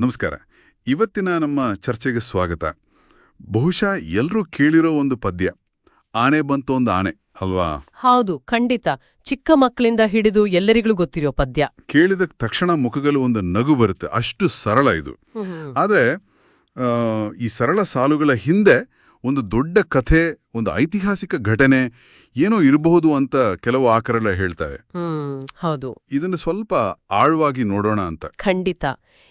ನಮಸ್ಕಾರ. ಇವತ್ತಿನ ನಮ್ಮ ಚರ್ಚೆಗೆ ಸ್ವಾಗತ. ಬಹುಶಃ ಎಲ್ಲರೂ ಕೇಳಿರೋ ಒಂದು ಪದ್ಯ. ಆನೆ ಬಂತು ಒಂದು ಆನೆ ಅಲ್ವಾ? ಹೌದು ಖಂಡಿತ. ಚಿಕ್ಕ ಮಕ್ಕಳಿಂದ ಹಿಡಿದು ಎಲ್ಲರಿಗೂ ಗೊತ್ತಿರೋ ಪದ್ಯ. ಕೇಳಿದ ತಕ್ಷಣ ಮುಖಗಳು ಒಂದು ನಗು ಬರುತ್ತೆ. ಅಷ್ಟು ಸರಳ ಇದು. ಆದರೆ ಈ ಸರಳ ಸಾಲುಗಳ ಹಿಂದೆ ಒಂದು ದೊಡ್ಡ ಕಥೆ ಒಂದು ಐತಿಹಾಸಿಕ ಘಟನೆ ಏನೋ ಇರಬಹುದು ಅಂತ ಕೆಲವು ಆಕರೆಲ್ಲ ಹೇಳ್ತಾರೆ ಹ್ಮ್ ಹೌದು. ಇದನ್ನು ಸ್ವಲ್ಪ ಆಳವಾಗಿ ನೋಡೋಣ ಅಂತ. ಖಂಡಿತ.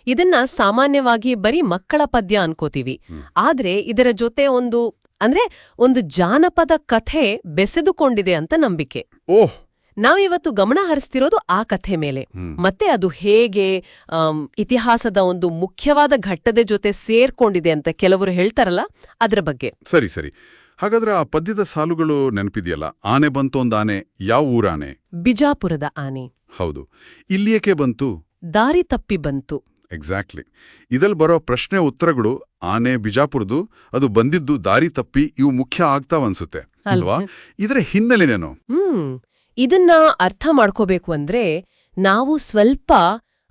ಇದನ್ನ ಸಾಮಾನ್ಯವಾಗಿ ಬರೀ ಮಕ್ಕಳ ಪದ್ಯ ಅನ್ಕೋತೀವಿ. ಆದ್ರೆ ಇದರ ಜೊತೆ ಒಂದು ಅಂದ್ರೆ ಒಂದು ಜಾನಪದ ಕಥೆ ಬೆಸೆದುಕೊಂಡಿದೆ ಅಂತ ನಂಬಿಕೆ. ಓಹ್! ನಾವಿವತ್ತು ಗಮನ ಹರಿಸ್ತಿರೋದು ಆ ಕಥೆ ಮೇಲೆ. ಮತ್ತೆ ಅದು ಹೇಗೆ ಇತಿಹಾಸದ ಒಂದು ಮುಖ್ಯವಾದ ಘಟ್ಟದ ಜೊತೆ ಸೇರ್ಕೊಂಡಿದೆ ಅಂತ ಕೆಲವರು ಹೇಳ್ತಾರಲ್ಲ ಅದರ ಬಗ್ಗೆ. ಸರಿ ಸರಿ. ಹಾಗಾದ್ರೆ ಆ ಪದ್ಯದ ಸಾಲುಗಳು ನೆನಪಿದೆಯಲ್ಲ? ಆನೆ ಬಂತು ಒಂದು ಆನೆ ಯಾವ ಊರಾನೆ ಬಿಜಾಪುರದ ಆನೆ. ಹೌದು. ಇಲ್ಲಿಯಕ್ಕೆ ಬಂತು? ದಾರಿ ತಪ್ಪಿ ಬಂತು. ಎಕ್ಸಾಕ್ಟ್ಲಿ. ಇದಲ್ಲಿ ಬರೋ ಪ್ರಶ್ನೆ ಉತ್ತರಗಳು ಆನೆ ಬಿಜಾಪುರದು ಅದು ಬಂದಿದ್ದು ದಾರಿ ತಪ್ಪಿ ಇವು ಮುಖ್ಯ ಆಗ್ತಾವನ್ಸುತ್ತೆ ಅಲ್ವಾ? ಇದರ ಹಿನ್ನೆಲೆನೇನು? ಹ್ಮ್. ಇದನ್ನ ಅರ್ಥ ಮಾಡ್ಕೋಬೇಕು ಅಂದ್ರೆ ನಾವು ಸ್ವಲ್ಪ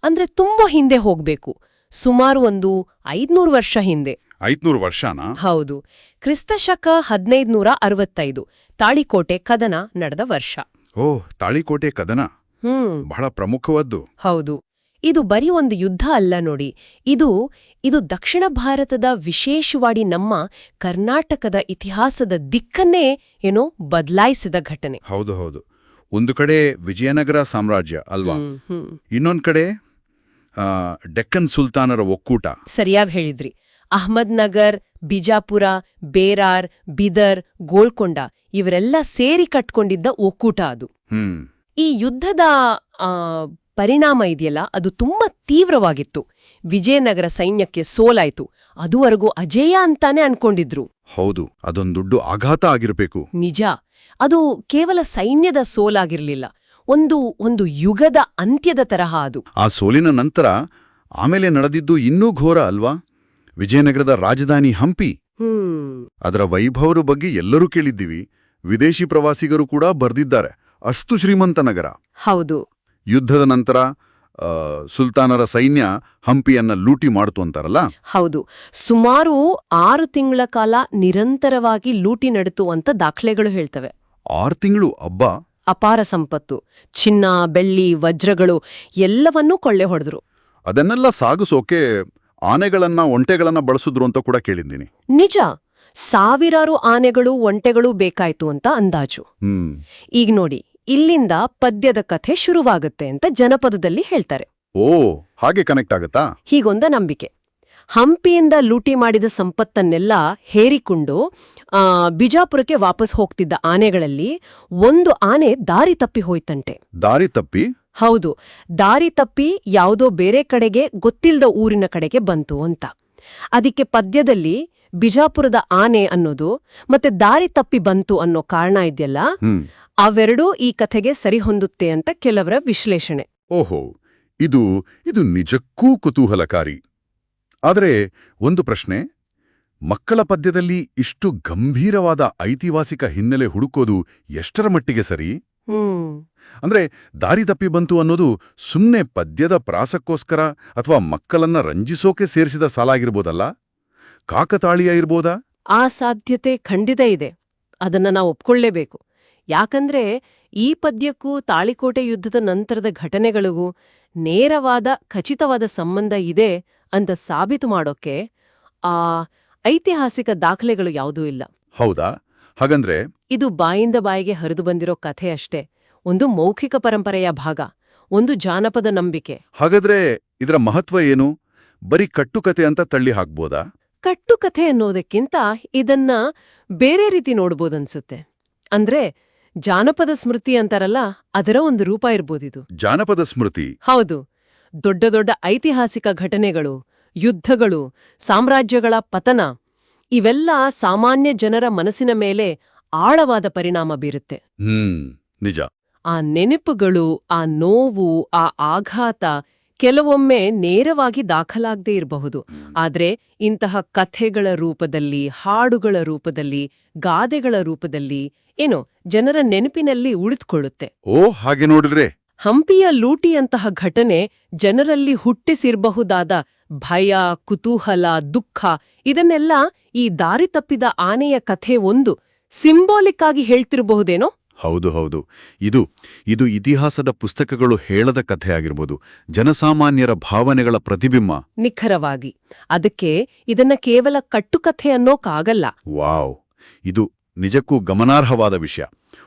ಅಂದ್ರೆ ತುಂಬಾ ಹಿಂದೆ ಹೋಗ್ಬೇಕು. ಸುಮಾರು ಒಂದು ಐದ್ನೂರು ವರ್ಷ ಹಿಂದೆ. ಐದ್ನೂರು ವರ್ಷನಾ? ಹೌದು. ಕ್ರಿಸ್ತಶಕ ಹದಿನೈದ್ನೂರ ಅರವತ್ತೈದು ತಾಳಿಕೋಟೆ ಕದನ ನಡೆದ ವರ್ಷ. ಓ ತಾಳಿಕೋಟೆ ಕದನ? ಹ್ಮ್. ಬಹಳ ಪ್ರಮುಖವಾದ್ದು. ಹೌದು. ಇದು ಬರೀ ಒಂದು ಯುದ್ಧ ಅಲ್ಲ ನೋಡಿ. ಇದು ಇದು ದಕ್ಷಿಣ ಭಾರತದ ವಿಶೇಷವಾಗಿ ನಮ್ಮ ಕರ್ನಾಟಕದ ಇತಿಹಾಸದ ದಿಕ್ಕನ್ನೇ ಏನೋ ಬದಲಾಯಿಸಿದ ಘಟನೆ. ಹೌದು ಹೌದು. ಒಂದು ಕಡೆ ವಿಜಯನಗರ ಸಾಮ್ರಾಜ್ಯ ಅಲ್ವಾ? ಹ್ಮ್. ಕಡೆ ಡೆಕ್ಕನ್ ಸುಲ್ತಾನರ ಒಕ್ಕೂಟ. ಸರಿಯಾಗಿ ಹೇಳಿದ್ರಿ. ಅಹ್ಮದ್ನಗರ್ ಬಿಜಾಪುರ ಬೇರಾರ್ ಬಿದರ್ ಗೋಲ್ಕೊಂಡ ಇವರೆಲ್ಲ ಸೇರಿ ಕಟ್ಕೊಂಡಿದ್ದ ಒಕ್ಕೂಟ ಅದು. ಈ ಯುದ್ಧದ ಪರಿಣಾಮ ಇದೆಯಲ್ಲ ಅದು ತುಂಬಾ ತೀವ್ರವಾಗಿತ್ತು. ವಿಜಯನಗರ ಸೈನ್ಯಕ್ಕೆ ಸೋಲಾಯ್ತು. ಅದುವರೆಗೂ ಅಜೇಯ ಅಂತಾನೆ ಅನ್ಕೊಂಡಿದ್ರು. ಹೌದು ಅದೊಂದು ದೊಡ್ಡ ಆಘಾತ ಆಗಿರಬೇಕು. ನಿಜ. ಅದು ಕೇವಲ ಸೈನ್ಯದ ಸೋಲಾಗಿರ್ಲಿಲ್ಲ. ಒಂದು ಒಂದು ಯುಗದ ಅಂತ್ಯದ ತರಹ ಅದು. ಆ ಸೋಲಿನ ನಂತರ ಆಮೇಲೆ ನಡೆದಿದ್ದು ಇನ್ನೂ ಘೋರ ಅಲ್ವಾ? ವಿಜಯನಗರದ ರಾಜಧಾನಿ ಹಂಪಿ. ಹ್ಮ್. ಅದರ ವೈಭವರ ಬಗ್ಗೆ ಎಲ್ಲರೂ ಕೇಳಿದ್ದೀವಿ. ವಿದೇಶಿ ಪ್ರವಾಸಿಗರು ಕೂಡ ಬರ್ದಿದ್ದಾರೆ. ಅಷ್ಟು ಶ್ರೀಮಂತ ನಗರ. ಹೌದು. ಯುದ್ಧದ ನಂತರ ಸುಲ್ತಾನರ ಸೈನ್ಯ ಹಂಪಿಯನ್ನ ಲೂಟಿ ಮಾಡ್ತು ಅಂತಾರಲ್ಲ? ಹೌದು. ಸುಮಾರು ಆರು ತಿಂಗಳ ಕಾಲ ನಿರಂತರವಾಗಿ ಲೂಟಿ ನಡೆತು ಅಂತ ದಾಖಲೆಗಳು ಹೇಳ್ತವೆ. ಆರು ತಿಂಗಳು? ಹಬ್ಬ ಅಪಾರ ಸಂಪತ್ತು. ಚಿನ್ನ ಬೆಳ್ಳಿ ವಜ್ರಗಳು ಎಲ್ಲವನ್ನೂ ಕೊಳ್ಳೆ ಹೊಡೆದ್ರು. ಅದನ್ನೆಲ್ಲ ಸಾಗಿಸೋಕೆ ಆನೆಗಳನ್ನ ಒಂಟೆಗಳನ್ನ ಬಳಸಿದ್ರು ಅಂತ ಕೂಡ ಕೇಳಿದ್ದೀನಿ. ನಿಜ. ಸಾವಿರಾರು ಆನೆಗಳು ಒಂಟೆಗಳು ಬೇಕಾಯ್ತು ಅಂತ ಅಂದಾಜು. ಈಗ ನೋಡಿ ಇಲ್ಲಿಂದ ಪದ್ಯದ ಕಥೆ ಶುರುವಾಗುತ್ತೆ ಅಂತ ಜನಪದದಲ್ಲಿ ಹೇಳ್ತಾರೆ. ಓ ಹಾಗೆ ಕನೆಕ್ಟ್ ಆಗುತ್ತಾ? ಹೀಗೊಂದ ನಂಬಿಕೆ. ಹಂಪಿಯಿಂದ ಲೂಟಿ ಮಾಡಿದ ಸಂಪತ್ತನ್ನೆಲ್ಲ ಹೇರಿಕೊಂಡು ಆ, ಬಿಜಾಪುರಕ್ಕೆ ವಾಪಸ್ ಹೋಗ್ತಿದ್ದ ಆನೆಗಳಲ್ಲಿ ಒಂದು ಆನೆ ದಾರಿ ತಪ್ಪಿ ಹೋಯ್ತಂತೆ. ದಾರಿ ತಪ್ಪಿ? ಹೌದು ದಾರಿ ತಪ್ಪಿ ಯಾವುದೋ ಬೇರೆ ಕಡೆಗೆ ಗೊತ್ತಿಲ್ಲದ ಊರಿನ ಕಡೆಗೆ ಬಂತು ಅಂತ. ಅದಕ್ಕೆ ಪದ್ಯದಲ್ಲಿ ಬಿಜಾಪುರದ ಆನೆ ಅನ್ನೋದು ಮತ್ತೆ ದಾರಿ ತಪ್ಪಿ ಬಂತು ಅನ್ನೋ ಕಾರಣ ಇದೆಯಲ್ಲ? ಅವೆರಡೂ ಈ ಕಥೆಗೆ ಸರಿಹೊಂದುತ್ತೆ ಅಂತ ಕೆಲವರ ವಿಶ್ಲೇಷಣೆ. ಓಹೋ ಇದು ಇದು ನಿಜಕ್ಕೂ ಕುತೂಹಲಕಾರಿ. ಆದರೆ ಒಂದು ಪ್ರಶ್ನೆ ಮಕ್ಕಳ ಪದ್ಯದಲ್ಲಿ ಇಷ್ಟು ಗಂಭೀರವಾದ ಐತಿಹಾಸಿಕ ಹಿನ್ನೆಲೆ ಹುಡುಕೋದು ಎಷ್ಟರ ಮಟ್ಟಿಗೆ ಸರಿ? ಅಂದ್ರೆ ದಾರಿ ತಪ್ಪಿ ಬಂತು ಅನ್ನೋದು ಸುಮ್ನೆ ಪದ್ಯದ ಪ್ರಾಸಕ್ಕೋಸ್ಕರ ಅಥವಾ ಮಕ್ಕಳನ್ನ ರಂಜಿಸೋಕೆ ಸೇರಿಸಿದ ಸಾಲಾಗಿರ್ಬೋದಲ್ಲ ಕಾಕತಾಳೀಯ ಇರ್ಬೋದಾ? ಆ ಸಾಧ್ಯತೆ ಖಂಡಿತ ಇದೆ. ಅದನ್ನ ನಾವು ಒಪ್ಕೊಳ್ಳೇಬೇಕು. ಯಾಕಂದ್ರೆ ಈ ಪದ್ಯಕ್ಕೂ ತಾಳಿಕೋಟೆ ಯುದ್ಧದ ನಂತರದ ಘಟನೆಗಳಿಗೂ ನೇರವಾದ ಖಚಿತವಾದ ಸಂಬಂಧ ಇದೆ ಅಂತ ಸಾಬೀತು ಮಾಡೋಕೆ ಆ ಐತಿಹಾಸಿಕ ದಾಖಲೆಗಳು ಯಾವುದೂ ಇಲ್ಲ. ಹೌದಾ? ಹಾಗಂದ್ರೆ ಇದು ಬಾಯಿಂದ ಬಾಯಿಗೆ ಹರಿದು ಬಂದಿರೋ ಕಥೆ ಅಷ್ಟೇ. ಒಂದು ಮೌಖಿಕ ಪರಂಪರೆಯ ಭಾಗ ಒಂದು ಜಾನಪದ ನಂಬಿಕೆ. ಹಾಗಾದ್ರೆ ಇದರ ಮಹತ್ವ ಏನು? ಬರೀ ಕಟ್ಟುಕತೆ ಅಂತ ತಳ್ಳಿ ಹಾಕ್ಬೋದಾ? ಕಟ್ಟುಕಥೆ ಅನ್ನೋದಕ್ಕಿಂತ ಇದನ್ನ ಬೇರೆ ರೀತಿ ನೋಡ್ಬೋದನ್ಸುತ್ತೆ. ಅಂದ್ರೆ ಜಾನಪದ ಸ್ಮೃತಿ ಅಂತಾರಲ್ಲ ಅದರ ಒಂದು ರೂಪ ಇರ್ಬೋದಿದು. ಜಾನಪದ ಸ್ಮೃತಿ. ಹೌದು. ದೊಡ್ಡ ದೊಡ್ಡ ಐತಿಹಾಸಿಕ ಘಟನೆಗಳು ಯುದ್ಧಗಳು ಸಾಮ್ರಾಜ್ಯಗಳ ಪತನ ಇವೆಲ್ಲ ಸಾಮಾನ್ಯ ಜನರ ಮನಸ್ಸಿನ ಮೇಲೆ ಆಳವಾದ ಪರಿಣಾಮ ಬೀರುತ್ತೆ. ಹ್ಮ್ ನಿಜ. ಆ ನೆನಪುಗಳು ಆ ನೋವು ಆ ಆಘಾತ ಕೆಲವೊಮ್ಮೆ ನೇರವಾಗಿ ದಾಖಲಾಗದೇ ಇರಬಹುದು. ಆದರೆ ಇಂತಹ ಕಥೆಗಳ ರೂಪದಲ್ಲಿ ಹಾಡುಗಳ ರೂಪದಲ್ಲಿ ಗಾದೆಗಳ ರೂಪದಲ್ಲಿ ಏನೋ ಜನರ ನೆನಪಿನಲ್ಲಿ ಉಳಿದುಕೊಳ್ಳುತ್ತೆ. ಓ ಹಾಗೆ ನೋಡಿದ್ರೆ. ಹಂಪಿಯ ಲೂಟಿಯಂತಹ ಘಟನೆ ಜನರಲ್ಲಿ ಹುಟ್ಟಿಸಿರಬಹುದಾದ ಭಯ ಕುತೂಹಲ ದುಃಖ ಇದನ್ನೆಲ್ಲ ಈ ದಾರಿ ತಪ್ಪಿದ ಆನೆಯ ಕಥೆ ಒಂದು ಸಿಂಬಾಲಿಕ್ ಆಗಿ ಹೇಳ್ತಿರಬಹುದೇನೋ? ಹೌದು ಹೌದು. ಇದು ಇದು ಇತಿಹಾಸದ ಪುಸ್ತಕಗಳು ಹೇಳದ ಕಥೆ ಆಗಿರ್ಬೋದು ಜನಸಾಮಾನ್ಯರ ಭಾವನೆಗಳ ಪ್ರತಿಬಿಂಬ. ನಿಖರವಾಗಿ. ಅದಕ್ಕೆ ಇದನ್ನ ಕೇವಲ ಕಟ್ಟುಕಥೆ ಅನ್ನೋಕ್ಕಾಗಲ್ಲ ವಾವ್. ಇದು ನಿಜಕ್ಕೂ ಗಮನಾರ್ಹವಾದ ವಿಷಯ.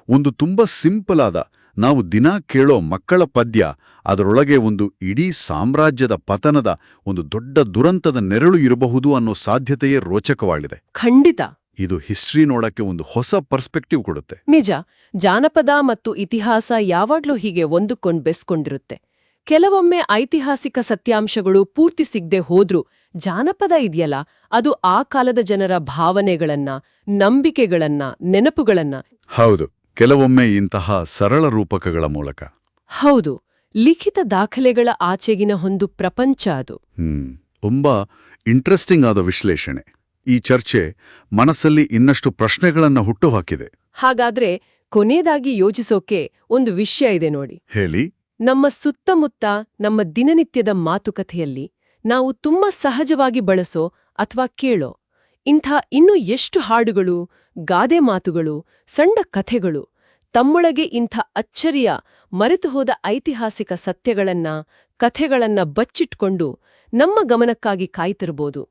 ಒಂದು ತುಂಬಾ ಸಿಂಪಲ್ ಆದ ನಾವು ದಿನಾ ಕೇಳೋ ಮಕ್ಕಳ ಪದ್ಯ ಅದರೊಳಗೆ ಒಂದು ಇಡೀ ಸಾಮ್ರಾಜ್ಯದ ಪತನದ ಒಂದು ದೊಡ್ಡ ದುರಂತದ ನೆರಳು ಇರಬಹುದು ಅನ್ನೋ ಸಾಧ್ಯತೆಯೇ ರೋಚಕವಾಗಿದೆ. ಖಂಡಿತ. ಇದು ಹಿಸ್ಟ್ರಿ ನೋಡಕ್ಕೆ ಒಂದು ಹೊಸ ಪರ್ಸ್ಪೆಕ್ಟಿವ್ ಕೊಡುತ್ತೆ. ನಿಜ ಜಾನಪದ ಮತ್ತು ಇತಿಹಾಸ ಯಾವಾಗ್ಲೂ ಹೀಗೆ ಒಂದುಕೊಂಡ್ ಬೆಸ್ಕೊಂಡಿರುತ್ತೆ. ಕೆಲವೊಮ್ಮೆ ಐತಿಹಾಸಿಕ ಸತ್ಯಾಂಶಗಳು ಪೂರ್ತಿ ಸಿಗ್ದೆ ಹೋದ್ರೂ ಜಾನಪದ ಇದೆಯಲ್ಲ ಅದು ಆ ಕಾಲದ ಜನರ ಭಾವನೆಗಳನ್ನ ನಂಬಿಕೆಗಳನ್ನ ನೆನಪುಗಳನ್ನ. ಹೌದು ಕೆಲವೊಮ್ಮೆ ಇಂತಹ ಸರಳ ರೂಪಕಗಳ ಮೂಲಕ. ಹೌದು ಲಿಖಿತ ದಾಖಲೆಗಳ ಆಚೆಗಿನ ಒಂದು ಪ್ರಪಂಚ ಅದು. ಹ್ಮ್ ತುಂಬಾ ಇಂಟ್ರೆಸ್ಟಿಂಗ್ ಆದ ವಿಶ್ಲೇಷಣೆ. ಈ ಚರ್ಚೆ ಮನಸ್ಸಲ್ಲಿ ಇನ್ನಷ್ಟು ಪ್ರಶ್ನೆಗಳನ್ನ ಹುಟ್ಟುಹಾಕಿದೆ. ಹಾಗಾದ್ರೆ ಕೊನೆಯದಾಗಿ ಯೋಚಿಸೋಕೆ ಒಂದು ವಿಷಯ ಇದೆ ನೋಡಿ. ಹೇಳಿ. ನಮ್ಮ ಸುತ್ತಮುತ್ತ ನಮ್ಮ ದಿನನಿತ್ಯದ ಮಾತುಕತೆಯಲ್ಲಿ ನಾವು ತುಂಬಾ ಸಹಜವಾಗಿ ಬಳಸೋ ಅಥವಾ ಕೇಳೋ ಇಂಥ ಇನ್ನೂ ಎಷ್ಟು ಹಾಡುಗಳು ಗಾದೆ ಮಾತುಗಳು ಸಣ್ಣ ಕಥೆಗಳು ತಮ್ಮೊಳಗೆ ಇಂಥ ಅಚ್ಚರಿಯ ಮರೆತುಹೋದ ಐತಿಹಾಸಿಕ ಸತ್ಯಗಳನ್ನ ಕಥೆಗಳನ್ನ ಬಚ್ಚಿಟ್ಕೊಂಡು ನಮ್ಮ ಗಮನಕ್ಕಾಗಿ ಕಾಯ್ತಿರ್ಬೋದು